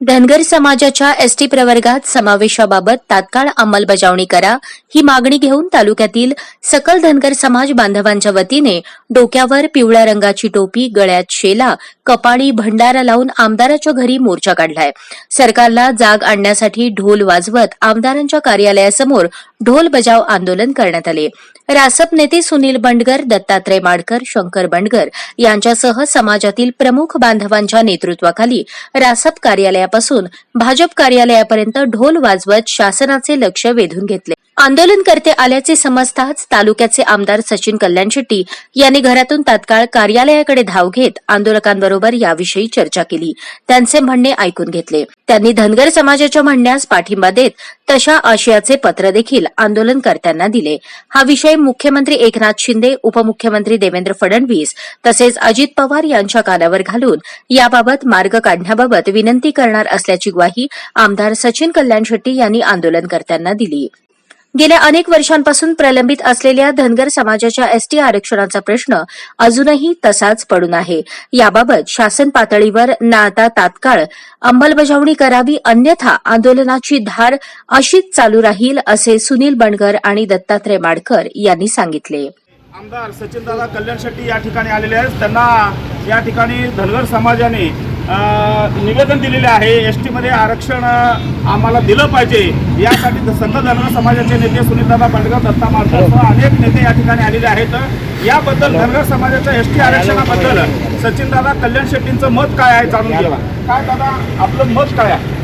धनगर समाजाच्या एसटी प्रवर्गात समावेशाबाबत तात्काळ अंमलबजावणी करा ही मागणी घेऊन तालुक्यातील सकल धनगर समाज बांधवांच्या वतीने डोक्यावर पिवळ्या रंगाची टोपी गळ्यात शेला कपाळी भंडारा लावून आमदाराच्या घरी मोर्चा काढलाय. सरकारला जाग आणण्यासाठी ढोल वाजवत आमदारांच्या कार्यालयासमोर ढोल बजाव आंदोलन करण्यात आले. रासप नेते सुनील बंडगर दत्तात्रय माडकर शंकर बंडगर यांच्यासह समाजातील प्रमुख बांधवांच्या नेतृत्वाखाली रासप कार्यालयापासून भाजप कार्यालयापर्यंत ढोल वाजवत शासनाचे लक्ष वेधून घेतले. आंदोलनकर्ते आल्याचे समजताच तालुक्याचे आमदार सचिन कल्याण शेट्टी यांनी घरातून तात्काळ कार्यालयाकडे धाव घेत आंदोलकांबरोबर याविषयी चर्चा केली. त्यांचे म्हणणे ऐकून घेतले. त्यांनी धनगर समाजाच्या म्हणण्यास पाठिंबा देत तशा आशयाचे पत्र देखील आंदोलनकर्त्यांना दिले. हा विषय मुख्यमंत्री एकनाथ शिंदे उपमुख्यमंत्री देवेंद्र फडणवीस तसेच अजित पवार यांच्या कानावर घालून याबाबत मार्ग काढण्याबाबत विनंती करणार असल्याची ग्वाही आमदार सचिन कल्याण शेट्टी यांनी आंदोलनकर्त्यांना दिली. गेल्या अनेक वर्षांपासून प्रलंबित असलेल्या धनगर समाजाच्या एसटी आरक्षणाचा प्रश्न अजूनही तसाच पडून आहे. याबाबत शासन पातळीवर ना आता तात्काळ अंमलबजावणी करावी अन्यथा आंदोलनाची धार अशीच चालू राहील असे सुनील बणगर आणि दत्तात्रय माडकर यांनी सांगितले. आमदार सचिनदादा कल्याण शेट्टी या ठिकाणी आलेले आहेत. त्यांना या ठिकाणी धनगर समाजाने निवेदन दिलेले आहे. एस टीमध्ये आरक्षण आम्हाला दिलं पाहिजे. यासाठी संत धनगर समाजाचे नेते सुनीलदादा बंडगर दत्ता मालकर अनेक नेते या ठिकाणी आलेले आहेत. याबद्दल धनगर समाजाच्या एस टी आरक्षणाबद्दल सचिनदादा कल्याण शेट्टींचं मत काय आहे जाणून घ्या काय दादा आपलं मत काय आहे?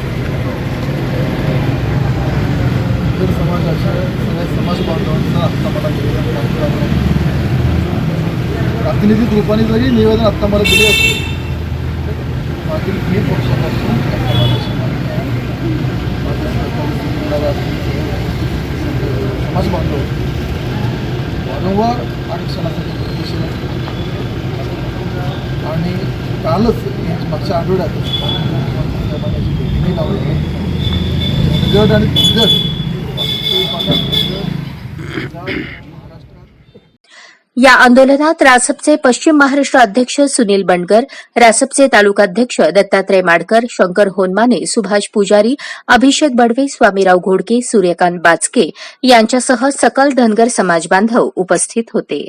समाजाच्या सगळ्या समाज बांधवांचं आत्ता मला. प्रातिनिधिक रूपाने जरी निवेदन आत्ता मला दिले असते मागील तीन वर्षापासून या समाजाची मागणी आहे. माझे समाज बांधव वारंवार आरक्षणासाठी प्रदर्शन आणि कालच मागच्या आठवड्यात मुख्यमंत्री साहेबांनी भेटीने लावली गट आणि गट या आंदोलनात रासपचे पश्चिम महाराष्ट्र अध्यक्ष सुनील बंडकर रासपचे तालुकाध्यक्ष दत्तात्रय माडकर शंकर होनमाने सुभाष पुजारी अभिषेक बडवे स्वामीराव घोडके सूर्यकांत बाचके यांच्यासह सकल धनगर समाज बांधव उपस्थित होते.